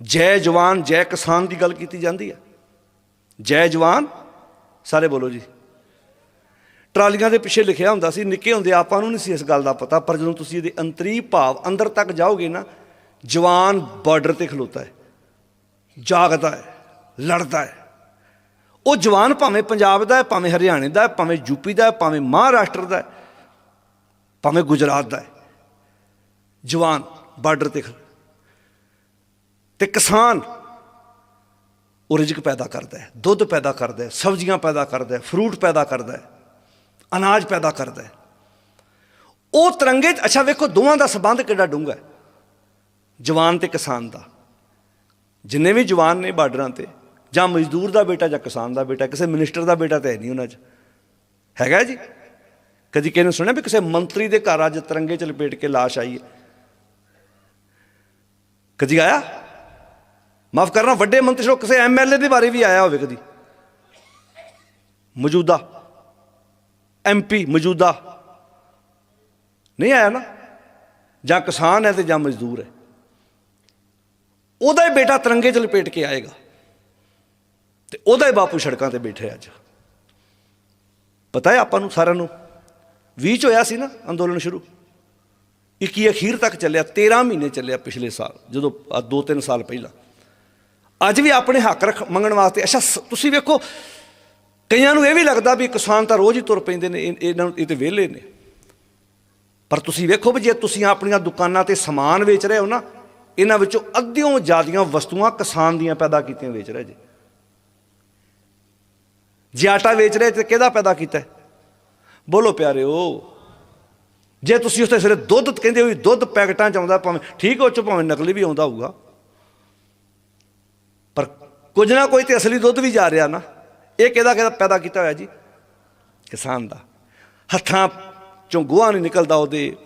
ਜੈ ਜਵਾਨ, ਜੈ ਕਿਸਾਨ ਦੀ ਗੱਲ ਕੀਤੀ ਜਾਂਦੀ ਹੈ। ਜੈ ਜਵਾਨ, ਸਾਰੇ ਬੋਲੋ ਜੀ। ਟਰਾਲੀਆਂ ਦੇ ਪਿੱਛੇ ਲਿਖਿਆ ਹੁੰਦਾ ਸੀ, ਨਿੱਕੇ ਹੁੰਦੇ ਆਪਾਂ ਨੂੰ ਨਹੀਂ ਸੀ ਇਸ ਗੱਲ ਦਾ ਪਤਾ, ਪਰ ਜਦੋਂ ਤੁਸੀਂ ਇਹਦੇ ਅੰਤਰੀ ਭਾਵ ਅੰਦਰ ਤੱਕ ਜਾਓਗੇ ਨਾ, ਜਵਾਨ ਬਾਰਡਰ ਤੇ ਖਲੋਤਾ ਹੈ, ਜਾਗਦਾ ਹੈ, ਲੜਦਾ ਹੈ। ਉਹ ਜਵਾਨ ਭਾਵੇਂ ਪੰਜਾਬ ਦਾ ਹੈ, ਭਾਵੇਂ ਹਰਿਆਣੇ ਦਾ ਹੈ, ਭਾਵੇਂ ਯੂਪੀ ਦਾ ਹੈ, ਭਾਵੇਂ ਮਹਾਰਾਸ਼ਟਰ ਦਾ ਹੈ, ਭਾਵੇਂ ਗੁਜਰਾਤ ਦਾ ਹੈ, ਜਵਾਨ ਬਾਰਡਰ ਤੇ ਖਲੋ ਤੇ ਕਿਸਾਨ ਉਹ ਰਿਜ਼ਕ ਪੈਦਾ ਕਰਦਾ ਹੈ, ਦੁੱਧ ਪੈਦਾ ਕਰਦਾ ਹੈ, ਸਬਜ਼ੀਆਂ ਪੈਦਾ ਕਰਦਾ ਹੈ, ਫਰੂਟ ਪੈਦਾ ਕਰਦਾ ਹੈ, ਅਨਾਜ ਪੈਦਾ ਕਰਦਾ ਹੈ। ਉਹ ਤਿਰੰਗੇ 'ਚ, ਅੱਛਾ ਵੇਖੋ ਦੋਵਾਂ ਦਾ ਸਬੰਧ ਕਿੱਡਾ ਡੂੰਘਾ ਹੈ। ਜਵਾਨ ਤੇ ਕਿਸਾਨ ਦਾ। ਜਿੰਨੇ ਵੀ ਜਵਾਨ ਨੇ ਬਾਰਡਰਾਂ ਤੇ, ਜਾਂ ਮਜ਼ਦੂਰ ਦਾ ਬੇਟਾ ਜਾਂ ਕਿਸਾਨ ਦਾ ਬੇਟਾ, ਕਿਸੇ ਮਿਨਿਸਟਰ ਦਾ ਬੇਟਾ ਤਾਂ ਹੈ ਨਹੀਂ ਉਹਨਾਂ 'ਚ। ਹੈਗਾ ਜੀ? ਕਦੀ ਕਿਸੇ ਨੇ ਸੁਣਿਆ ਵੀ ਕਿਸੇ ਮੰਤਰੀ ਦੇ ਘਰ ਅੱਜ ਤਿਰੰਗੇ 'ਚ ਲਪੇਟ ਕੇ ਲਾਸ਼ ਆਈ ਹੈ? ਕਦੀ ਆਇਆ? ਮਾਫ ਕਰਨਾ, ਵੱਡੇ ਮੰਤਰੀ ਚਲੋ ਕਿਸੇ ਐਮਐਲਏ ਦੇ ਬਾਰੇ ਵੀ ਆਇਆ ਹੋਵੇ ਕਦੀ। ਮੌਜੂਦਾ ਐਮਪੀ ਮੌਜੂਦਾ। ਨਹੀਂ ਆਇਆ ਨਾ? ਜਾਂ ਕਿਸਾਨ ਹੈ ਤੇ ਜਾਂ ਮਜ਼ਦੂਰ ਹੈ। ਉਹਦਾ ਹੀ ਬੇਟਾ ਤਿਰੰਗੇ 'ਚ ਲਪੇਟ ਕੇ ਆਏਗਾ। ਤੇ ਉਹਦਾ ਹੀ ਬਾਪੂ ਸੜਕਾਂ ਤੇ ਬੈਠੇ ਅੱਜ। ਪਤਾ ਹੈ ਆਪਾਂ ਨੂੰ ਸਾਰਿਆਂ ਨੂੰ? 20 ਚ ਹੋਇਆ ਸੀ ਨਾ ਅੰਦੋਲਨ ਸ਼ੁਰੂ। 21 ਅਖੀਰ ਤੱਕ ਚੱਲਿਆ 13 ਮਹੀਨੇ ਚੱਲਿਆ ਪਿਛਲੇ ਸਾਲ, ਜਦੋਂ 2-3 ਸਾਲ ਪਹਿਲਾਂ। ਅੱਜ ਵੀ ਆਪਣੇ ਹੱਕ ਰੱਖ ਮੰਗਣ ਵਾਸਤੇ। ਅੱਛਾ, ਸ- ਤੁਸੀਂ ਵੇਖੋ, ਕਈਆਂ ਨੂੰ ਇਹ ਵੀ ਲੱਗਦਾ ਵੀ ਕਿਸਾਨ ਤਾਂ ਰੋਜ਼ ਹੀ ਤੁਰ ਪੈਂਦੇ ਨੇ, ਇਹ- ਇਹਨਾਂ ਨੂੰ, ਇਹ ਤੇ ਵਿਹਲੇ ਨੇ। ਪਰ ਤੁਸੀਂ ਵੇਖੋ ਵੀ ਜੇ ਤੁਸੀਂ ਆਪਣੀਆਂ ਦੁਕਾਨਾਂ ਤੇ ਸਮਾਨ ਵੇਚ ਰਹੇ ਹੋ ਨਾ, ਇਹਨਾਂ ਵਿੱਚੋਂ ਅੱਧਿਓਂ ਜ਼ਿਆਦੀਆਂ ਵਸਤੂਆਂ ਕਿਸਾਨ ਦੀਆਂ ਪੈਦਾ ਕੀਤੀਆਂ ਵੇਚ ਰਹੇ ਜੇ। ਜੇ ਆਟਾ ਵੇਚ ਰਹੇ ਤੇ ਕਿਹਦਾ ਪੈਦਾ ਕੀਤਾ ਹੈ? ਬੋਲੋ ਪਿਆਰਿਓ, ਜੇ ਤੁਸੀਂ ਉੱਥੇ ਸਿਰੇ ਦੁੱਧ, ਕਹਿੰਦੇ ਹੋ ਵੀ ਦੁੱਧ ਪੈਕਟਾਂ ਚ ਆਉਂਦਾ, ਭਾਵੇਂ ਠੀਕ ਉਹ ਚ ਭਾਵੇਂ ਨਕਲੀ ਵੀ ਆਉਂਦਾ ਹੋਊਗਾ। ਪਰ ਕੁਝ ਨਾ ਕੋਈ ਤੇ ਅਸਲੀ ਦੁੱਧ ਵੀ ਜਾ ਰਿਹਾ ਨਾ। ਇਹ ਕਿਹਦਾ ਕਿਹਦਾ ਪੈਦਾ ਕੀਤਾ ਹੋਇਆ ਜੀ? ਕਿਸਾਨ ਦਾ। ਹੱਥਾਂ ਚੋਂ ਗੋਹਾ ਨਹੀਂ ਨਿਕਲਦਾ ਉਹਦੇ।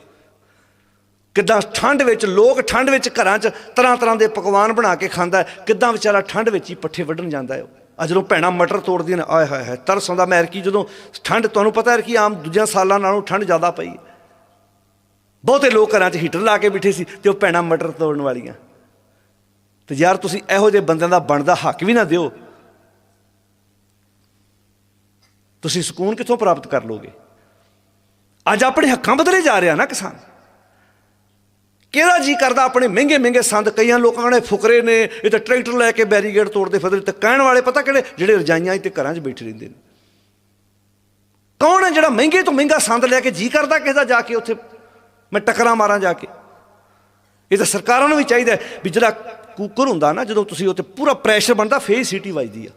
ਕਿੱਦਾਂ ਠੰਡ ਵਿੱਚ, ਲੋਕ ਠੰਡ ਵਿੱਚ ਘਰਾਂ 'ਚ ਤਰ੍ਹਾਂ ਤਰ੍ਹਾਂ ਦੇ ਪਕਵਾਨ ਬਣਾ ਕੇ ਖਾਂਦਾ ਕਿੱਦਾਂ ਵਿਚਾਰਾ ਠੰਡ ਵਿੱਚ ਹੀ ਪੱਠੇ ਵੱਢਣ ਜਾਂਦਾ ਹੈ ਅੱਜ ਜਦੋਂ ਭੈਣਾਂ ਮਟਰ ਤੋੜਦੀਆਂ ਨੇ, ਆਏ ਹਾਏ ਹਾਏ, ਤਰਸ ਆਉਂਦਾ। ਮੈਂ ਕੀ ਜਦੋਂ ਠੰਡ, ਤੁਹਾਨੂੰ ਪਤਾ ਹੈ ਕਿ ਆਮ ਦੂਜਿਆਂ ਸਾਲਾਂ ਨਾਲੋਂ ਠੰਡ ਜ਼ਿਆਦਾ ਪਈ ਹੈ। ਬਹੁਤੇ ਲੋਕ ਘਰਾਂ 'ਚ ਹੀਟਰ ਲਾ ਕੇ ਬੈਠੇ ਸੀ ਤੇ ਉਹ ਭੈਣਾਂ ਮਟਰ ਤੋੜਨ ਵਾਲੀਆਂ। ਤੇ ਯਾਰ ਤੁਸੀਂ ਇਹੋ ਜਿਹੇ ਬੰਦਿਆਂ ਦਾ ਬਣਦਾ ਹੱਕ ਵੀ ਨਾ ਦਿਓ। ਤੁਸੀਂ ਸਕੂਨ ਕਿੱਥੋਂ ਪ੍ਰਾਪਤ ਕਰ ਲੋਗੇ ਅੱਜ ਆਪਣੇ ਹੱਕਾਂ ਬਦਲੇ ਜਾ ਰਿਹਾ ਨਾ ਕਿਸਾਨ। ਕਿਹੜਾ ਜੀ ਕਰਦਾ ਆਪਣੇ ਮਹਿੰਗੇ ਮਹਿੰਗੇ ਸੰਦ? ਕਈਆਂ ਲੋਕਾਂ ਨੇ ਫੁਕਰੇ ਨੇ, ਇਹ ਤਾਂ ਟਰੈਕਟਰ ਲੈ ਕੇ ਬੈਰੀਗੇਡ ਤੋੜਦੇ ਫਿਰਦੇ ਤੇ ਕਹਿਣ ਵਾਲੇ ਪਤਾ ਕਿਹੜੇ? ਜਿਹੜੇ ਰਜਾਈਆਂ 'ਚ ਤੇ ਘਰਾਂ 'ਚ ਬੈਠੇ ਰਹਿੰਦੇ ਨੇ। ਕੌਣ ਹੈ ਜਿਹੜਾ ਮਹਿੰਗੇ ਤੋਂ ਮਹਿੰਗਾ ਸੰਦ ਲੈ ਕੇ ਜੀ ਕਰਦਾ ਕਿਸੇ ਦਾ ਜਾ ਕੇ ਉੱਥੇ? ਮੈਂ ਟੱਕਰਾਂ ਮਾਰਾਂ ਜਾ ਕੇ। ਇਹ ਤਾਂ ਸਰਕਾਰਾਂ ਨੂੰ ਵੀ ਚਾਹੀਦਾ ਵੀ ਜਿਹੜਾ ਕੁੱਕਰ ਹੁੰਦਾ ਨਾ, ਜਦੋਂ ਤੁਸੀਂ ਉੱਤੇ ਪੂਰਾ ਪ੍ਰੈਸ਼ਰ ਬਣਦਾ, ਫੇਰ ਸੀਟੀ ਵੱਜਦੀ ਆ।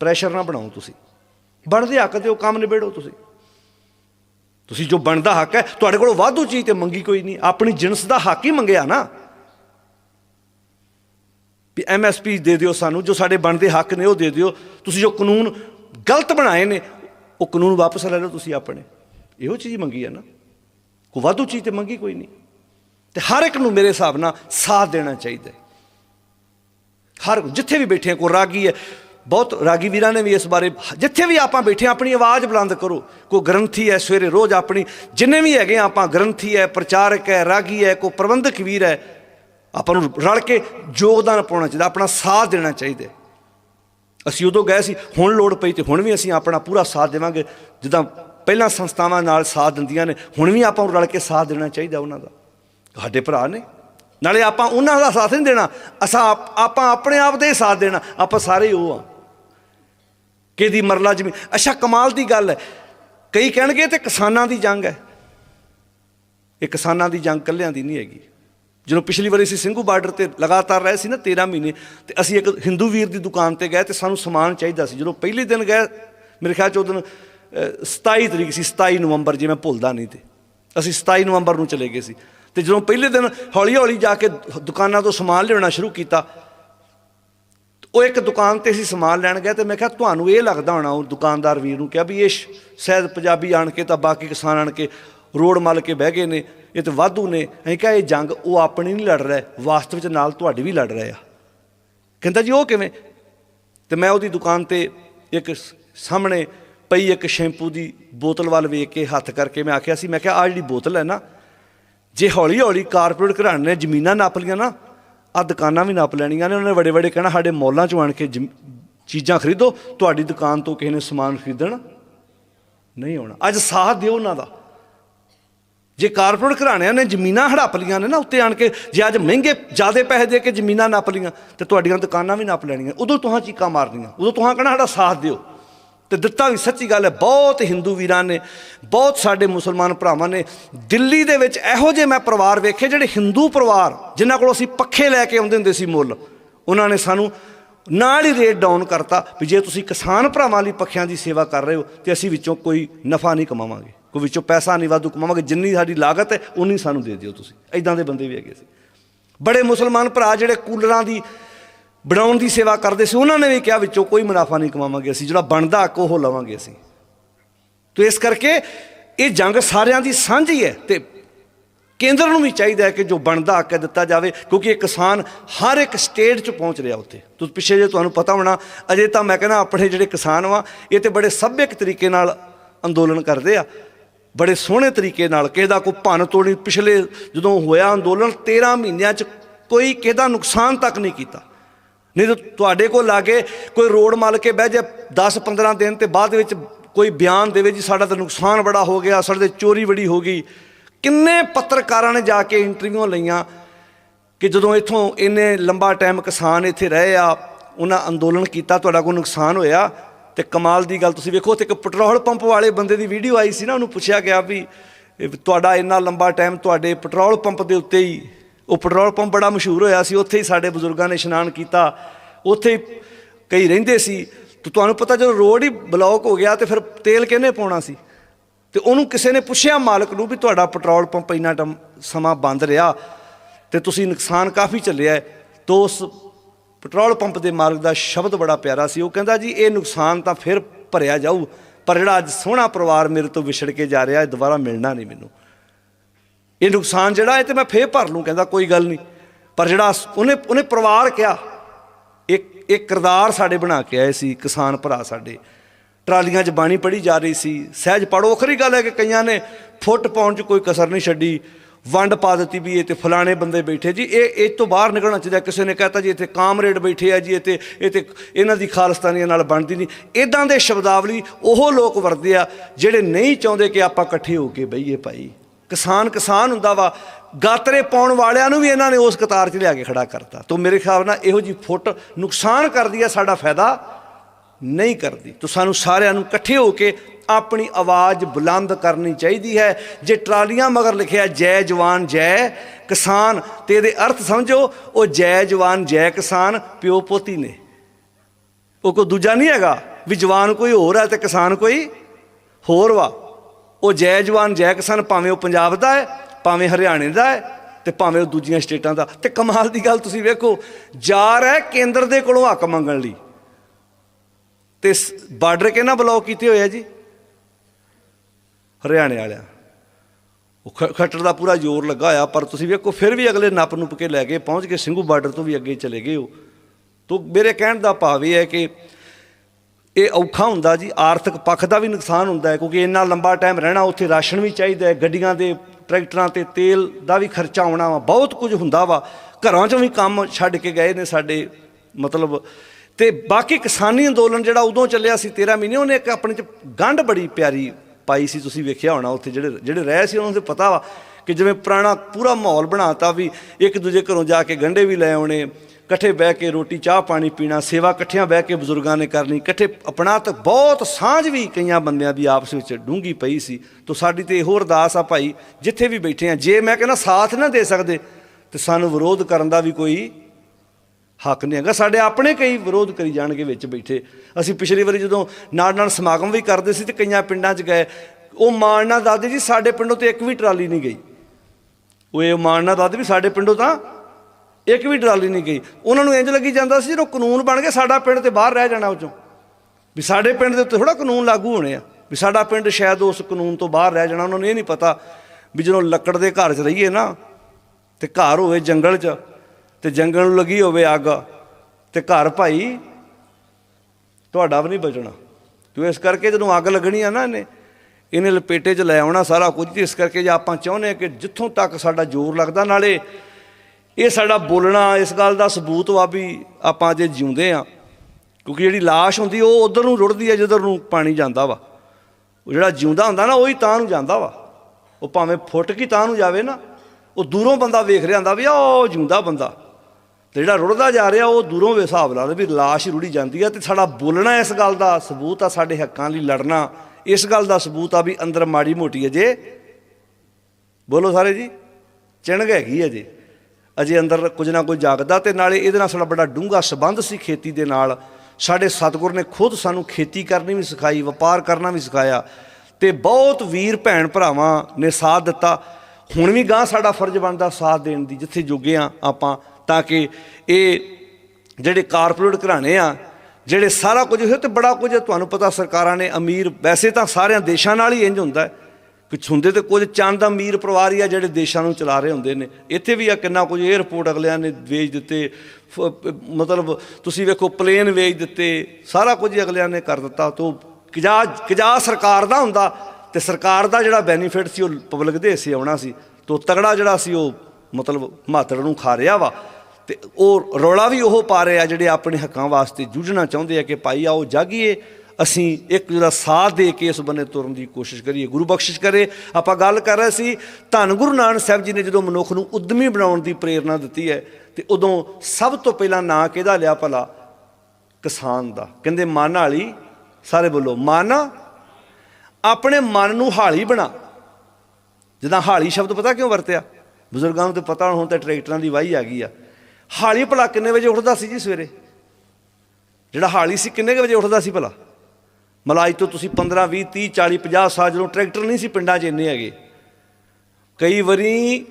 ਪ੍ਰੈਸ਼ਰ ਨਾ ਬਣਾਓ ਤੁਸੀਂ। ਬਣਦੇ ਹੱਕ ਦਿਓ ਕੰਮ ਨਿਬੇੜੋ ਤੁਸੀਂ। ਤੁਸੀਂ ਜੋ ਬਣਦਾ ਹੱਕ ਹੈ, ਤੁਹਾਡੇ ਕੋਲ ਵਾਧੂ ਚੀਜ਼ ਤੇ ਮੰਗੀ ਕੋਈ ਨਹੀਂ। ਆਪਣੀ ਜਿਣਸ ਦਾ ਹੱਕ ਹੀ ਮੰਗਿਆ ਨਾ। ਵੀ ਐਮਐਸਪੀ ਦੇ ਦਿਓ ਸਾਨੂੰ, ਜੋ ਸਾਡੇ ਬਣਦੇ ਹੱਕ ਨੇ ਉਹ ਦੇ ਦਿਓ। ਤੁਸੀਂ ਜੋ ਕਾਨੂੰਨ ਗਲਤ ਬਣਾਏ ਨੇ, ਉਹ ਕਾਨੂੰਨ ਵਾਪਸ ਲੈ ਲਓ ਤੁਸੀਂ ਆਪਣੇ। ਇਹੋ ਚੀਜ਼ ਮੰਗੀ ਹੈ ਨਾ। ਕੋਈ ਵਾਧੂ ਚੀਜ਼ ਤੇ ਮੰਗੀ ਕੋਈ ਨਹੀਂ। ਤੇ ਹਰ ਇੱਕ ਨੂੰ ਮੇਰੇ ਹਿਸਾਬ ਨਾਲ ਸਾਥ ਦੇਣਾ ਚਾਹੀਦਾ ਹਰ ਜਿੱਥੇ ਵੀ ਬੈਠੇ ਆ ਕੋਈ ਰਾਗੀ ਹੈ ਬਹੁਤ ਰਾਗੀ ਵੀਰਾਂ ਨੇ ਵੀ ਇਸ ਬਾਰੇ ਜਿੱਥੇ ਵੀ ਆਪਾਂ ਬੈਠੇ ਹਾਂ, ਆਪਣੀ ਆਵਾਜ਼ ਬੁਲੰਦ ਕਰੋ। ਕੋਈ ਗ੍ਰੰਥੀ ਹੈ ਸਵੇਰੇ ਰੋਜ਼ ਆਪਣੀ ਜਿੰਨੇ ਵੀ ਹੈਗੇ ਆ ਆਪਾਂ ਗ੍ਰੰਥੀ ਹੈ ਪ੍ਰਚਾਰਕ ਹੈ ਰਾਗੀ ਹੈ ਕੋਈ ਪ੍ਰਬੰਧਕ ਵੀਰ ਹੈ ਆਪਾਂ ਨੂੰ ਰਲ ਕੇ ਯੋਗਦਾਨ ਪਾਉਣਾ ਚਾਹੀਦਾ ਆਪਣਾ ਸਾਥ ਦੇਣਾ ਚਾਹੀਦਾ ਅਸੀਂ ਉਦੋਂ ਗਏ ਸੀ ਹੁਣ ਲੋੜ ਪਈ ਤੇ ਹੁਣ ਵੀ ਅਸੀਂ ਆਪਣਾ ਪੂਰਾ ਸਾਥ ਦੇਵਾਂਗੇ। ਜਿੱਦਾਂ ਪਹਿਲਾਂ ਸੰਸਥਾਵਾਂ ਨਾਲ ਸਾਥ ਦਿੰਦੀਆਂ ਨੇ ਹੁਣ ਵੀ ਆਪਾਂ ਨੂੰ ਰਲ ਕੇ ਸਾਥ ਦੇਣਾ ਚਾਹੀਦਾ ਉਹਨਾਂ ਦਾ। ਸਾਡੇ ਭਰਾ ਨੇ। ਨਾਲੇ ਆਪਾਂ ਉਹਨਾਂ ਦਾ ਸਾਥ ਨਹੀਂ ਦੇਣਾ। ਅਸਾਂ ਆਪਾਂ ਆਪਣੇ ਆਪ ਦੇ ਹੀ ਸਾਥ ਦੇਣਾ। ਆਪਾਂ ਸਾਰੇ ਉਹ ਆ। ਕਿਹਦੀ ਮਰਲਾ ਜ਼ਮੀਨ ਅੱਛਾ ਕਮਾਲ ਦੀ ਗੱਲ ਹੈ। ਕਈ ਕਹਿਣਗੇ ਤੇ ਕਿਸਾਨਾਂ ਦੀ ਜੰਗ ਹੈ। ਇਹ ਕਿਸਾਨਾਂ ਦੀ ਜੰਗ ਕੱਲਿਆਂ ਦੀ ਨਹੀਂ ਹੈਗੀ। ਜਦੋਂ ਪਿਛਲੀ ਵਾਰੀ ਅਸੀਂ ਸਿੰਘੂ ਬਾਰਡਰ ਤੇ ਲਗਾਤਾਰ ਰਹੇ ਸੀ ਨਾ 13 ਮਹੀਨੇ ਤੇ ਅਸੀਂ ਇੱਕ ਹਿੰਦੂ ਵੀਰ ਦੀ ਦੁਕਾਨ ਤੇ ਗਏ ਤੇ ਸਾਨੂੰ ਸਮਾਨ ਚਾਹੀਦਾ ਸੀ। ਜਦੋਂ ਪਹਿਲੇ ਦਿਨ ਗਏ ਮੇਰੇ ਖਿਆਲ ਚ ਉਹ ਦਿਨ ਅਹ, 27 ਤਰੀਕ ਸੀ 27 ਨਵੰਬਰ ਜੇ ਮੈਂ ਭੁੱਲਦਾ ਨਹੀਂ ਤੇ। ਅਸੀਂ 27 ਨਵੰਬਰ ਨੂੰ ਚਲੇ ਗਏ ਸੀ। ਤੇ ਜਦੋਂ ਪਹਿਲੇ ਦਿਨ ਹੌਲੀ ਹੌਲੀ ਜਾ ਕੇ ਦੁਕਾਨਾਂ ਤੋਂ ਸਮਾਨ ਲਿਆਉਣਾ ਸ਼ੁਰੂ ਕੀਤਾ, ਉਹ ਇੱਕ ਦੁਕਾਨ ਤੇ ਅਸੀਂ ਸਮਾਨ ਲੈਣ ਗਏ ਤੇ ਮੈਂ ਕਿਹਾ, ਤੁਹਾਨੂੰ ਇਹ ਲੱਗਦਾ ਹੋਣਾ, ਉਹ ਦੁਕਾਨਦਾਰ ਵੀਰ ਨੂੰ ਕਿਹਾ, ਵੀ ਇਹ ਸ਼ਾਇਦ ਪੰਜਾਬੀ ਆਣ ਕੇ ਤਾਂ ਬਾਕੀ ਕਿਸਾਨ ਆਣ ਕੇ ਰੋਡ ਮਲ ਕੇ ਬਹਿ ਗਏ ਨੇ, ਇਹ ਤੇ ਵਾਧੂ ਨੇ। ਅਸੀਂ ਕਿਹਾ, ਇਹ ਜੰਗ ਉਹ ਆਪਣੀ ਨਹੀਂ ਲੜ ਰਿਹਾ, ਵਾਸਤਵ ਵਿੱਚ ਨਾਲ ਤੁਹਾਡੀ ਵੀ ਲੜ ਰਹੇ ਆ। ਕਹਿੰਦਾ ਜੀ, ਉਹ ਕਿਵੇਂ? ਤੇ ਮੈਂ ਉਹਦੀ ਦੁਕਾਨ ਤੇ ਇੱਕ ਸਾਹਮਣੇ ਪਈ ਇੱਕ ਸ਼ੈਂਪੂ ਦੀ ਬੋਤਲ ਵੱਲ ਵੇਖ ਕੇ ਹੱਥ ਕਰਕੇ ਮੈਂ ਆਖਿਆ ਸੀ, ਮੈਂ ਕਿਹਾ ਆ ਜਿਹੜੀ ਬੋਤਲ ਹੈ ਨਾ ਜੇ ਹੌਲੀ ਹੌਲੀ ਕਾਰਪੋਰੇਟ ਘਰਾਣੇ ਨੇ ਜ਼ਮੀਨਾਂ ਨਾਪ ਲੀਆਂ ਨਾ ਆ ਦੁਕਾਨਾਂ ਵੀ ਨਾਪ ਲੈਣੀਆਂ ਨੇ, ਉਹਨੇ ਵੱਡੇ ਵੱਡੇ ਕਹਿਣਾ, ਸਾਡੇ ਮੌਲਾਂ 'ਚੋਂ ਆਣ ਕੇ ਜ਼ਮ- ਚੀਜ਼ਾਂ ਖਰੀਦੋ, ਤੁਹਾਡੀ ਦੁਕਾਨ ਤੋਂ ਕਿਸੇ ਨੇ ਸਮਾਨ ਖਰੀਦਣ ਨਹੀਂ ਆਉਣਾ। ਅੱਜ ਸਾਥ ਦਿਓ ਉਹਨਾਂ ਦਾ। ਜੇ ਕਾਰਪੋਰੇਟ ਘਰਾਣਿਆਂ ਨੇ ਜ਼ਮੀਨਾਂ ਹੜੱਪ ਲੀਆਂ ਨੇ ਨਾ, ਉੱਤੇ ਆਣ ਕੇ, ਜੇ ਅੱਜ ਮਹਿੰਗੇ ਜ਼ਿਆਦੇ ਪੈਸੇ ਦੇ ਕੇ ਜ਼ਮੀਨਾਂ ਨੱਪ ਲੀਆਂ ਤੇ ਤੁਹਾਡੀਆਂ ਦੁਕਾਨਾਂ ਵੀ ਨੱਪ ਲੈਣੀਆਂ, ਉਦੋਂ ਤੁਹਾਂ ਚੀਕਾਂ ਮਾਰਨੀਆਂ। ਉਦੋਂ ਤੁਹਾਂ ਕਹਿਣਾ, ਸਾਡਾ ਸਾਥ ਦਿਓ। ਤੇ ਦਿੱਤਾ ਵੀ ਸੱਚੀ ਗੱਲ ਹੈ, ਬਹੁਤ ਹਿੰਦੂ ਵੀਰਾਂ ਨੇ, ਬਹੁਤ ਸਾਡੇ ਮੁਸਲਮਾਨ ਭਰਾਵਾਂ ਨੇ, ਦਿੱਲੀ ਦੇ ਵਿੱਚ ਇਹੋ ਜਿਹੇ ਮੈਂ ਪਰਿਵਾਰ ਵੇਖੇ ਜਿਹੜੇ ਹਿੰਦੂ ਪਰਿਵਾਰ, ਜਿਨ੍ਹਾਂ ਕੋਲ ਅਸੀਂ ਪੱਖੇ ਲੈ ਕੇ ਆਉਂਦੇ ਹੁੰਦੇ ਸੀ ਮੁੱਲ, ਉਹਨਾਂ ਨੇ ਸਾਨੂੰ ਨਾਲ ਹੀ ਰੇਟ ਡਾਊਨ ਕਰਤਾ ਵੀ ਜੇ ਤੁਸੀਂ ਕਿਸਾਨ ਭਰਾਵਾਂ ਲਈ ਪੱਖਿਆਂ ਦੀ ਸੇਵਾ ਕਰ ਰਹੇ ਹੋ, ਤੇ ਅਸੀਂ ਵਿੱਚੋਂ ਕੋਈ ਨਫਾ ਨਹੀਂ ਕਮਾਵਾਂਗੇ, ਕੋਈ ਵਿੱਚੋਂ ਪੈਸਾ ਨਹੀਂ ਵਾਧੂ ਕਮਾਵਾਂਗੇ, ਜਿੰਨੀ ਸਾਡੀ ਲਾਗਤ ਹੈ, ਉਨੀ ਸਾਨੂੰ ਦੇ ਦਿਓ ਤੁਸੀਂ ਐਦਾਂ ਦੇ ਬੰਦੇ ਵੀ ਹੈਗੇ ਸੀ। ਬੜੇ ਮੁਸਲਮਾਨ ਭਰਾ ਜਿਹੜੇ ਕੂਲਰਾਂ ਦੀ ਬਣਾਉਣ ਦੀ ਸੇਵਾ ਕਰਦੇ ਸੀ, ਉਹਨਾਂ ਨੇ ਵੀ ਕਿਹਾ ਵਿੱਚੋਂ ਕੋਈ ਮੁਨਾਫਾ ਨਹੀਂ ਕਮਾਵਾਂਗੇ ਅਸੀਂ, ਜਿਹੜਾ ਬਣਦਾ ਹੱਕ ਉਹ ਲਵਾਂਗੇ ਅਸੀਂ। ਤੋ ਇਸ ਕਰਕੇ ਇਹ ਜੰਗ ਸਾਰਿਆਂ ਦੀ ਸਾਂਝੀ ਹੈ ਤੇ ਕੇਂਦਰ ਨੂੰ ਵੀ ਚਾਹੀਦਾ ਹੈ ਕਿ ਜੋ ਬਣਦਾ ਹੱਕ ਹੈ ਦਿੱਤਾ ਜਾਵੇ, ਕਿਉਂਕਿ ਇਹ ਕਿਸਾਨ ਹਰ ਇੱਕ ਸਟੇਟ 'ਚ ਪਹੁੰਚ ਰਿਹਾ ਉੱਥੇ। ਤੁਸੀਂ ਪਿੱਛੇ ਜੇ ਤੁਹਾਨੂੰ ਪਤਾ ਹੋਣਾ, ਅਜੇ ਤਾਂ ਮੈਂ ਕਹਿੰਦਾ ਆਪਣੇ ਜਿਹੜੇ ਕਿਸਾਨ ਵਾ, ਇਹ ਤੇ ਬੜੇ ਸੱਭਿਅਕ ਤਰੀਕੇ ਨਾਲ ਅੰਦੋਲਨ ਕਰਦੇ ਆ, ਬੜੇ ਸੋਹਣੇ ਤਰੀਕੇ ਨਾਲ, ਕਿਹਦਾ ਕੋਈ ਭੰਨ ਤੋੜੀ ਪਿਛਲੇ ਜਦੋਂ ਹੋਇਆ ਅੰਦੋਲਨ 13 ਮਹੀਨਿਆਂ 'ਚ ਕੋਈ ਕਿਹਦਾ ਨੁਕਸਾਨ ਤੱਕ ਨਹੀਂ ਕੀਤਾ। ਨਹੀਂ ਤਾਂ ਤੁਹਾਡੇ ਕੋਲ ਆ ਲਾਗੇ ਕੋਈ ਰੋਡ ਮਲ ਕੇ ਬਹਿ ਜਾ 10 15 ਦਿਨ ਤੇ ਬਾਅਦ ਵਿੱਚ ਕੋਈ ਬਿਆਨ ਦੇਵੇ ਜੀ, ਸਾਡਾ ਤਾਂ ਨੁਕਸਾਨ ਬੜਾ ਹੋ ਗਿਆ, ਸਾਡੇ ਤੇ ਚੋਰੀ ਬੜੀ ਹੋ ਗਈ। ਕਿੰਨੇ ਪੱਤਰਕਾਰਾਂ ਨੇ ਜਾ ਕੇ ਇੰਟਰਵਿਊ ਲਈਆਂ ਕਿ ਜਦੋਂ ਇੱਥੋਂ ਇੰਨੇ ਲੰਬਾ ਟਾਈਮ ਕਿਸਾਨ ਇੱਥੇ ਰਹੇ ਆ, ਉਹਨਾਂ ਅੰਦੋਲਨ ਕੀਤਾ, ਤੁਹਾਡਾ ਕੋਈ ਨੁਕਸਾਨ ਹੋਇਆ? ਤੇ ਕਮਾਲ ਦੀ ਗੱਲ ਤੁਸੀਂ ਵੇਖੋ ਤੇ ਇੱਕ ਪੈਟਰੋਲ ਪੰਪ ਵਾਲੇ ਬੰਦੇ ਦੀ ਵੀਡੀਓ ਆਈ ਸੀ ਨਾ, ਉਹਨੂੰ ਪੁੱਛਿਆ ਗਿਆ ਵੀ ਤੁਹਾਡਾ ਇੰਨਾ ਲੰਬਾ ਟਾਈਮ ਤੁਹਾਡੇ ਪੈਟਰੋਲ ਪੰਪ ਦੇ ਉੱਤੇ ਹੀ ਉਹ ਪੈਟਰੋਲ ਪੰਪ ਬੜਾ ਮਸ਼ਹੂਰ ਹੋਇਆ ਸੀ, ਉੱਥੇ ਹੀ ਸਾਡੇ ਬਜ਼ੁਰਗਾਂ ਨੇ ਇਸ਼ਨਾਨ ਕੀਤਾ। ਉੱਥੇ ਹੀ ਕਈ ਰਹਿੰਦੇ ਸੀ। ਤੇ ਤੁਹਾਨੂੰ ਪਤਾ ਜਦੋਂ ਰੋਡ ਹੀ ਬਲੌਕ ਹੋ ਗਿਆ ਤੇ ਫਿਰ ਤੇਲ ਕਿਹਨੇ ਪਾਉਣਾ ਸੀ? ਤੇ ਉਹਨੂੰ ਕਿਸੇ ਨੇ ਪੁੱਛਿਆ ਮਾਲਕ ਨੂੰ ਵੀ ਤੁਹਾਡਾ ਪੈਟਰੋਲ ਪੰਪ ਇੰਨਾ ਟਮ, ਸਮਾਂ ਬੰਦ ਰਿਹਾ ਤੇ ਤੁਸੀਂ ਨੁਕਸਾਨ ਕਾਫੀ ਚੱਲਿਆ ਹੈ। ਤਾਂ ਉਸ ਪੈਟਰੋਲ ਪੰਪ ਦੇ ਮਾਲਕ ਦਾ ਸ਼ਬਦ ਬੜਾ ਪਿਆਰਾ ਸੀ। ਉਹ ਕਹਿੰਦਾ ਜੀ, ਇਹ ਨੁਕਸਾਨ ਤਾਂ ਫਿਰ ਭਰਿਆ ਜਾਊ, ਪਰ ਜਿਹੜਾ ਅੱਜ ਸੋਹਣਾ ਪਰਿਵਾਰ ਮੇਰੇ ਤੋਂ ਵਿਛੜ ਕੇ ਜਾ ਰਿਹਾ, ਇਹ ਦੁਬਾਰਾ ਮਿਲਣਾ ਨਹੀਂ ਮੈਨੂੰ। ਇਹ ਨੁਕਸਾਨ ਜਿਹੜਾ ਹੈ ਤੇ ਮੈਂ ਫੇਰ ਭਰ ਲੂੰ, ਕਹਿੰਦਾ ਕੋਈ ਗੱਲ ਨਹੀਂ। ਪਰ ਜਿਹੜਾ ਉਹਨੇ ਉਹਨੇ ਪਰਿਵਾਰ ਕਿਹਾ, ਇੱਕ ਇੱਕ ਕਿਰਦਾਰ ਸਾਡੇ ਬਣਾ ਕੇ ਆਏ ਸੀ, ਕਿਸਾਨ ਭਰਾ ਸਾਡੇ। ਟਰਾਲੀਆਂ 'ਚ ਬਾਣੀ ਪੜੀ ਜਾ ਰਹੀ ਸੀ। ਸਹਿਜ ਪੜੋ ਖਰੀ ਗੱਲ ਹੈ ਕਿ ਕਈਆਂ ਨੇ ਫੁੱਟ ਪਾਉਣ 'ਚ ਕੋਈ ਕਸਰ ਨਹੀਂ ਛੱਡੀ। ਵੰਡ ਪਾ ਦਿੱਤੀ ਵੀ ਇਹ ਤੇ ਫਲਾਣੇ ਬੰਦੇ ਬੈਠੇ। ਜੀ, ਇਹ ਇਹ ਤੋਂ ਬਾਹਰ ਨਿਕਲਣਾ ਚਾਹੀਦਾ। ਕਿਸੇ ਨੇ ਕਹਤਾ ਜੀ, ਇੱਥੇ ਕਾਮਰੇਡ ਬੈਠੇ ਆ ਜੀ, ਇੱਥੇ ਇਹ ਤੇ ਇਹਨਾਂ ਦੀ ਖਾਲਸਤਾਨੀਆਂ ਨਾਲ ਬਣਦੀ ਨਹੀਂ। ਇਦਾਂ ਦੇ ਸ਼ਬਦਾਵਲੀ ਉਹ ਲੋਕ ਵਰਦੇ ਆ ਜਿਹੜੇ ਨਹੀਂ ਚਾਹੁੰਦੇ ਕਿ ਆਪਾਂ ਇਕੱਠੇ ਹੋ ਕੇ ਬਈਏ ਭਾਈ। ਕਿਸਾਨ ਕਿਸਾਨ ਹੁੰਦਾ ਵਾ, ਗਾਤਰੇ ਪਾਉਣ ਵਾਲਿਆਂ ਨੂੰ ਵੀ ਇਹਨਾਂ ਨੇ ਉਸ ਕਤਾਰ 'ਚ ਲਿਆ ਕੇ ਖੜਾ ਕਰਤਾ। ਤੋਂ ਮੇਰੇ ਖਿਆਲ ਨਾਲ ਇਹੋ ਜੀ ਫੁੱਟ ਨੁਕਸਾਨ ਕਰਦੀ ਆ ਸਾਡਾ ਫਾਇਦਾ ਨਹੀਂ ਕਰਦੀ। ਤਾਂ ਸਾਨੂੰ ਸਾਰਿਆਂ ਨੂੰ ਇਕੱਠੇ ਹੋ ਕੇ ਆਪਣੀ ਆਵਾਜ਼ ਬੁਲੰਦ ਕਰਨੀ ਚਾਹੀਦੀ ਹੈ। ਜੇ ਟਰਾਲੀਆਂ ਮਗਰ ਲਿਖਿਆ ਜੈ ਜਵਾਨ, ਜੈ ਕਿਸਾਨ, ਤੇ ਇਹਦੇ ਅਰਥ ਸਮਝੋ, ਉਹ ਜੈ ਜਵਾਨ, ਜੈ ਕਿਸਾਨ ਪਿਓ ਪੋਤੀ ਨੇ। ਉਹ ਕੋਈ ਦੂਜਾ ਨਹੀਂ ਹੈਗਾ ਵੀ ਜਵਾਨ ਕੋਈ ਹੋਰ ਹੈ ਤੇ ਕਿਸਾਨ ਕੋਈ ਹੋਰ ਵਾ। ਉਹ ਜੈ ਜਵਾਨ ਜੈ ਕਿਸਾਨ ਭਾਵੇਂ ਉਹ ਪੰਜਾਬ ਦਾ ਹੈ, ਭਾਵੇਂ ਹਰਿਆਣੇ ਦਾ ਹੈ ਤੇ ਭਾਵੇਂ ਉਹ ਦੂਜੀਆਂ ਸਟੇਟਾਂ ਦਾ। ਤੇ ਕਮਾਲ ਦੀ ਗੱਲ ਤੁਸੀਂ ਵੇਖੋ, ਜਾ ਰਿਹਾ ਕੇਂਦਰ ਦੇ ਕੋਲੋਂ ਹੱਕ ਮੰਗਣ ਲਈ। ਤੇ ਬਾਰਡਰ ਕਿਹਨਾਂ ਬਲੌਕ ਕੀਤੇ ਹੋਏ ਆ ਜੀ? ਹਰਿਆਣੇ ਵਾਲਿਆਂ। ਉਹ ਖੱਟਰ ਦਾ ਪੂਰਾ ਜ਼ੋਰ ਲੱਗਾ ਹੋਇਆ, ਪਰ ਤੁਸੀਂ ਵੇਖੋ, ਫਿਰ ਵੀ ਅਗਲੇ ਨੱਪ ਨੁੱਪ ਕੇ ਲੈ ਕੇ ਪਹੁੰਚ ਕੇ ਸਿੰਘੂ ਬਾਰਡਰ ਤੋਂ ਵੀ ਅੱਗੇ ਚਲੇ ਗਏ ਉਹ। ਤੋਂ ਮੇਰੇ ਕਹਿਣ ਦਾ ਭਾਵ ਇਹ ਹੈ ਕਿ ਇਹ ਔਖਾ ਹੁੰਦਾ ਜੀ, ਆਰਥਿਕ ਪੱਖ ਦਾ ਵੀ ਨੁਕਸਾਨ ਹੁੰਦਾ ਹੈ, ਕਿਉਂਕਿ ਇੰਨਾ ਲੰਬਾ ਟਾਈਮ ਰਹਿਣਾ, ਉੱਥੇ ਰਾਸ਼ਨ ਵੀ ਚਾਹੀਦਾ ਹੈ, ਗੱਡੀਆਂ ਦੇ, ਟਰੈਕਟਰਾਂ ਤੇ ਤੇਲ ਦਾ ਵੀ ਖਰਚਾ ਆਉਣਾ ਵਾ, ਬਹੁਤ ਕੁਝ ਹੁੰਦਾ ਵਾ। ਘਰਾਂ 'ਚੋਂ ਵੀ ਕੰਮ ਛੱਡ ਕੇ ਗਏ ਨੇ ਸਾਡੇ, ਮਤਲਬ, ਤੇ ਬਾਕੀ ਕਿਸਾਨੀ ਅੰਦੋਲਨ ਜਿਹੜਾ ਉਦੋਂ ਚੱਲਿਆ ਸੀ 13 ਮਹੀਨੇ, ਉਹਨੇ ਇੱਕ ਆਪਣੇ 'ਚ ਗੰਢ ਬੜੀ ਪਿਆਰੀ ਪਾਈ ਸੀ, ਤੁਸੀਂ ਵੇਖਿਆ ਹੋਣਾ ਉੱਥੇ ਜਿਹੜੇ ਜਿਹੜੇ ਰਹਿ ਸੀ, ਉਹਨਾਂ ਨੂੰ ਪਤਾ ਵਾ ਕਿ ਜਿਵੇਂ ਪੁਰਾਣਾ ਪੂਰਾ ਮਾਹੌਲ ਬਣਾਤਾ ਵੀ, ਇੱਕ ਦੂਜੇ ਘਰੋਂ ਜਾ ਕੇ ਗੰਢੇ ਵੀ ਲੈ ਆਉਣੇ ਇਕੱਠੇ ਬਹਿ ਕੇ ਰੋਟੀ, ਚਾਹ ਪਾਣੀ ਪੀਣਾ, ਸੇਵਾ ਇਕੱਠਿਆਂ ਬਹਿ ਕੇ ਬਜ਼ੁਰਗਾਂ ਨੇ ਕਰਨੀ, ਇਕੱਠੇ ਆਪਣਾ ਤਾਂ ਬਹੁਤ ਸਾਂਝ ਵੀ ਕਈਆਂ ਬੰਦਿਆਂ ਦੀ ਆਪਸ ਵਿੱਚ ਡੂੰਗੀ ਪਈ ਸੀ। ਤੋਂ ਸਾਡੀ ਤੇ ਇਹੋ ਅਰਦਾਸ ਆ ਭਾਈ, ਜਿੱਥੇ ਵੀ ਬੈਠੇ ਆ, ਜੇ ਮੈਂ ਕਹਿੰਦਾ ਸਾਥ ਨਾ ਦੇ ਸਕਦੇ, ਤੇ ਸਾਨੂੰ ਵਿਰੋਧ ਕਰਨ ਦਾ ਵੀ ਕੋਈ ਹੱਕ ਨਹੀਂ ਹੈਗਾ। ਸਾਡੇ ਆਪਣੇ ਕਈ ਵਿਰੋਧ ਕਰੀ ਜਾਣਗੇ ਵਿੱਚ ਬੈਠੇ। ਅਸੀਂ ਪਿਛਲੀ ਵਾਰੀ ਜਦੋਂ ਨਾਲ ਨਾਲ ਸਮਾਗਮ ਵੀ ਕਰਦੇ ਸੀ ਤੇ ਕਈਆਂ ਪਿੰਡਾਂ 'ਚ ਗਏ, ਉਹ ਮਾਣਨਾ ਦਾਦੇ ਜੀ ਸਾਡੇ ਪਿੰਡੋਂ ਤੇ ਇੱਕ ਵੀ ਟਰਾਲੀ ਨਹੀਂ ਗਈ। ਉਹ ਇਹ ਮਾਣਨਾ ਦਾਦੇ ਵੀ ਸਾਡੇ ਪਿੰਡੋਂ ਤਾਂ ਇੱਕ ਵੀ ਟਰਾਲੀ ਨਹੀਂ ਗਈ। ਉਹਨਾਂ ਨੂੰ ਇੰਜ ਲੱਗੀ ਜਾਂਦਾ ਸੀ ਜਦੋਂ ਕਾਨੂੰਨ ਬਣ ਗਿਆ ਸਾਡਾ ਪਿੰਡ ਤੇ ਬਾਹਰ ਰਹਿ ਜਾਣਾ ਉਹ ਚੋਂ ਵੀ ਸਾਡੇ ਪਿੰਡ ਦੇ ਉੱਤੇ ਥੋੜਾ ਕਾਨੂੰਨ ਲਾਗੂ ਹੋਣੇ ਆ। ਵੀ ਸਾਡਾ ਪਿੰਡ ਸ਼ਾਇਦ ਉਸ ਕਾਨੂੰਨ ਤੋਂ ਬਾਹਰ ਰਹਿ ਜਾਣਾ, ਉਹਨਾਂ ਨੂੰ ਇਹ ਨਹੀਂ ਪਤਾ ਵੀ ਜਦੋਂ ਲੱਕੜ ਦੇ ਘਰ 'ਚ ਰਹੀਏ ਨਾ, ਤੇ ਘਰ ਹੋਵੇ ਜੰਗਲ 'ਚ, ਤੇ ਜੰਗਲ ਨੂੰ ਲੱਗੀ ਹੋਵੇ ਅੱਗ, ਤੇ ਘਰ ਭਾਈ ਤੁਹਾਡਾ ਵੀ ਨਹੀਂ ਬਚਣਾ। ਤੂੰ ਇਸ ਕਰਕੇ ਜਦੋਂ ਅੱਗ ਲੱਗਣੀ ਆ ਨਾ ਇਹਨੇ ਇਹਨੇ ਲਪੇਟੇ 'ਚ ਲੈ ਆਉਣਾ ਸਾਰਾ ਕੁਝ ਇਸ ਕਰਕੇ ਜੇ ਆਪਾਂ ਚਾਹੁੰਦੇ ਹਾਂ ਕਿ ਜਿੱਥੋਂ ਤੱਕ ਸਾਡਾ ਜ਼ੋਰ ਲੱਗਦਾ, ਨਾਲੇ ਇਹ ਸਾਡਾ ਬੋਲਣਾ, ਇਸ ਗੱਲ ਦਾ ਸਬੂਤ ਵਾ ਵੀ ਆਪਾਂ ਜੇ ਜਿਉਂਦੇ ਆ, ਕਿਉਂਕਿ ਜਿਹੜੀ ਲਾਸ਼ ਹੁੰਦੀ ਉਹ ਉਧਰ ਨੂੰ ਰੁੜਦੀ ਹੈ ਜਿੱਧਰ ਨੂੰ ਪਾਣੀ ਜਾਂਦਾ ਵਾ। ਉਹ ਜਿਹੜਾ ਜਿਉਂਦਾ ਹੁੰਦਾ ਨਾ, ਉਹੀ ਤਾਂ ਨੂੰ ਜਾਂਦਾ ਵਾ। ਉਹ ਭਾਵੇਂ ਫੁੱਟ ਕੀ ਤਾਂ ਨੂੰ ਜਾਵੇ ਨਾ, ਉਹ ਦੂਰੋਂ ਬੰਦਾ ਵੇਖ ਰਿਹਾ ਹੁੰਦਾ ਵੀ ਆ ਉਹ ਜਿਉਂਦਾ ਬੰਦਾ। ਤੇ ਜਿਹੜਾ ਰੁੜਦਾ ਜਾ ਰਿਹਾ, ਉਹ ਦੂਰੋਂ ਵੇ ਹਿਸਾਬ ਲਾ ਵੀ ਲਾਸ਼ ਰੁੜੀ ਜਾਂਦੀ ਆ, ਤੇ ਸਾਡਾ ਬੋਲਣਾ ਇਸ ਗੱਲ ਦਾ ਸਬੂਤ ਆ, ਸਾਡੇ ਹੱਕਾਂ ਲਈ ਲੜਨਾ, ਇਸ ਗੱਲ ਦਾ ਸਬੂਤ ਆ ਵੀ ਅੰਦਰ ਮਾੜੀ ਮੋਟੀ ਅਜੇ। ਬੋਲੋ ਸਾਰੇ ਜੀ, ਚਿਣਗ ਹੈਗੀ ਅਜੇ। ਅਜੇ ਅੰਦਰ ਕੁਝ ਨਾ ਕੁਝ ਜਾਗਦਾ ਤੇ ਨਾਲੇ ਇਹਦੇ ਨਾਲ ਸਾਡਾ ਬੜਾ ਡੂੰਘਾ ਸਬੰਧ ਸੀ ਖੇਤੀ ਦੇ ਨਾਲ। ਸਾਡੇ ਸਤਿਗੁਰ ਨੇ ਖੁਦ ਸਾਨੂੰ ਖੇਤੀ ਕਰਨੀ ਵੀ ਸਿਖਾਈ, ਵਪਾਰ ਕਰਨਾ ਵੀ ਸਿਖਾਇਆ ਤੇ ਬਹੁਤ ਵੀਰ ਭੈਣ ਭਰਾਵਾਂ ਨੇ ਸਾਥ ਦਿੱਤਾ। ਹੁਣ ਵੀ ਗਾਂ ਸਾਡਾ ਫਰਜ਼ ਬਣਦਾ ਸਾਥ ਦੇਣ ਦੀ, ਜਿੱਥੇ ਜੋਗੇ ਆ ਆਪਾਂ, ਤਾਂ ਕਿ ਇਹ ਜਿਹੜੇ ਕਾਰਪੋਰੇਟ ਘਰਾਣੇ ਆ, ਜਿਹੜੇ ਸਾਰਾ ਕੁਝ ਹੋਏ ਤੇ ਬੜਾ ਕੁਝ ਤੁਹਾਨੂੰ ਪਤਾ ਸਰਕਾਰਾਂ ਨੇ ਅਮੀਰ, ਵੈਸੇ ਤਾਂ ਸਾਰਿਆਂ ਦੇਸ਼ਾਂ ਨਾਲ ਹੀ ਇੰਜ ਹੁੰਦਾ ਹੈ। ਕੁਛ ਹੁੰਦੇ ਤੇ ਕੁਝ ਚੰਦ ਅਮੀਰ ਪਰਿਵਾਰ ਹੀ ਆ ਜਿਹੜੇ ਦੇਸ਼ਾਂ ਨੂੰ ਚਲਾ ਰਹੇ ਹੁੰਦੇ ਨੇ। ਇੱਥੇ ਵੀ ਆ ਕਿੰਨਾ ਕੁਝ 에어ਪੋਰਟ ਅਗਲਿਆਂ ਨੇ ਵੇਚ ਦਿੱਤੇ, ਫ- ਮਤਲਬ ਤੁਸੀਂ ਵੇਖੋ ਪਲੇਨ ਵੇਚ ਦਿੱਤੇ, ਸਾਰਾ ਕੁਝ ਅਗਲਿਆਂ ਨੇ ਕਰ ਦਿੱਤਾ। ਤੋਂ ਕਿਜਾ ਕਿਜਾ ਸਰਕਾਰ ਦਾ ਹੁੰਦਾ ਤੇ ਸਰਕਾਰ ਦਾ ਜਿਹੜਾ ਬੈਨੀਫਿਟ ਸੀ ਉਹ ਪਬਲਿਕ ਦੇ ਹਿੱਸੇ ਆਉਣਾ ਸੀ। ਤੋਂ ਤਗੜਾ ਜਿਹੜਾ ਸੀ ਉਹ ਮਤਲਬ ਮਾਤੜ ਨੂੰ ਖਾ ਰਿਹਾ ਵਾ। ਤੇ ਉਹ ਰੌਲਾ ਵੀ ਉਹ ਪਾ ਰਿਹਾ ਜਿਹੜੇ ਆਪਣੇ ਹੱਕਾਂ ਵਾਸਤੇ ਜੂਝਣਾ ਚਾਹੁੰਦੇ ਆ ਕਿ ਭਾਈ ਆਓ ਜਾਗੀਏ ਅਸੀਂ ਇੱਕ ਜਿਹੜਾ ਸਾਥ ਦੇ ਕੇ ਇਸ ਬੰਨੇ ਤੁਰਨ ਦੀ ਕੋਸ਼ਿਸ਼ ਕਰੀਏ, ਗੁਰੂ ਬਖਸ਼ਿਸ਼ ਕਰੇ। ਆਪਾਂ ਗੱਲ ਕਰ ਰਹੇ ਸੀ, ਧੰਨ ਗੁਰੂ ਨਾਨਕ ਸਾਹਿਬ ਜੀ ਨੇ ਜਦੋਂ ਮਨੁੱਖ ਨੂੰ ਉਦਮੀ ਬਣਾਉਣ ਦੀ ਪ੍ਰੇਰਣਾ ਦਿੱਤੀ ਹੈ, ਤੇ ਉਦੋਂ ਸਭ ਤੋਂ ਪਹਿਲਾਂ ਨਾਂ ਕਿਹਦਾ ਲਿਆ ਭਲਾ? ਕਿਸਾਨ ਦਾ। ਕਹਿੰਦੇ, ਮਨ ਵਾਲੀ ਸਾਰੇ ਬੋਲੋ, ਮਨ। ਆਪਣੇ ਮਨ ਨੂੰ ਹਾਲੀ ਬਣਾ। ਜਿੱਦਾਂ ਹਾਲੀ ਸ਼ਬਦ ਪਤਾ ਕਿਉਂ ਵਰਤਿਆ? ਬਜ਼ੁਰਗਾਂ ਨੂੰ ਤੇ ਪਤਾ ਹੁਣ ਤਾਂ ਟਰੈਕਟਰਾਂ ਦੀ ਵਾਹੀ ਆ ਗਈ ਆ। ਹਾਲੀ ਭਲਾ ਕਿੰਨੇ ਵਜੇ ਉੱਠਦਾ ਸੀ ਜੀ ਸਵੇਰੇ? ਜਿਹੜਾ ਹਾਲੀ ਸੀ, ਕਿੰਨੇ ਕੁ ਵਜੇ ਉੱਠਦਾ ਸੀ ਭਲਾ? ਮਲਾਈ ਤੋਂ ਤੁਸੀਂ 15 20 30 40 50 ਸਾਲ ਜਦੋਂ ਟਰੈਕਟਰ ਨਹੀਂ ਸੀ ਪਿੰਡਾਂ 'ਚ ਇੰਨੇ ਹੈਗੇ। ਕਈ ਵਾਰੀ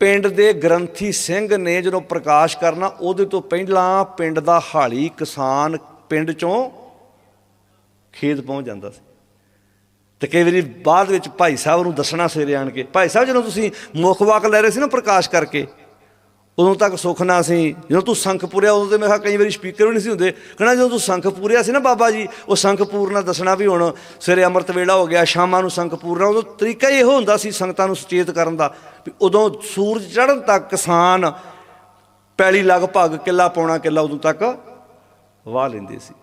ਪਿੰਡ ਦੇ ਗ੍ਰੰਥੀ ਸਿੰਘ ਨੇ ਜਦੋਂ ਪ੍ਰਕਾਸ਼ ਕਰਨਾ, ਉਹਦੇ ਤੋਂ ਪਹਿਲਾਂ ਪਿੰਡ ਦਾ ਹਾਲੀ ਕਿਸਾਨ ਪਿੰਡ 'ਚੋਂ ਖੇਤ ਪਹੁੰਚ ਜਾਂਦਾ ਸੀ। ਤੇ ਕਈ ਵਾਰੀ ਬਾਅਦ ਵਿੱਚ ਭਾਈ ਸਾਹਿਬ ਨੂੰ ਦੱਸਣਾ ਸਵੇਰੇ ਆਣ ਕੇ, ਭਾਈ ਸਾਹਿਬ ਜਦੋਂ ਤੁਸੀਂ ਮੁੱਖ ਵਾਕ ਲੈ ਰਹੇ ਸੀ ਨਾ ਪ੍ਰਕਾਸ਼ ਕਰਕੇ ਉਦੋਂ ਤੱਕ ਸੁੱਖ ਨਾ ਸੀ। ਜਦੋਂ ਤੂੰ ਸੰਖ ਪੂਰਿਆ, ਉਦੋਂ ਤੇ ਮੈਂ ਕਿਹਾ ਕਈ ਵਾਰੀ ਸਪੀਕਰ ਵੀ ਨਹੀਂ ਸੀ ਹੁੰਦੇ। ਕਹਿੰਦਾ ਜਦੋਂ ਤੂੰ ਸੰਖ ਪੂਰਿਆ ਸੀ ਨਾ ਬਾਬਾ ਜੀ, ਉਹ ਸੰਖ ਪੂਰਨਾ ਦੱਸਣਾ ਵੀ ਹੁਣ ਸਵੇਰੇ ਅੰਮ੍ਰਿਤ ਵੇਲਾ ਹੋ ਗਿਆ, ਸ਼ਾਮਾਂ ਨੂੰ ਸੰਖ ਪੂਰਨਾ ਉਦੋਂ ਤਰੀਕਾ ਹੀ ਇਹੋ ਹੁੰਦਾ ਸੀ ਸੰਗਤਾਂ ਨੂੰ ਸੁਚੇਤ ਕਰਨ ਦਾ ਵੀ ਉਦੋਂ ਸੂਰਜ ਚੜ੍ਹਨ ਤੱਕ ਕਿਸਾਨ ਪੈਲੀ ਲਗਭਗ ਕਿੱਲਾ ਪੌਣਾ ਕਿੱਲਾ ਉਦੋਂ ਤੱਕ ਵਾਹ ਲੈਂਦੇ ਸੀ।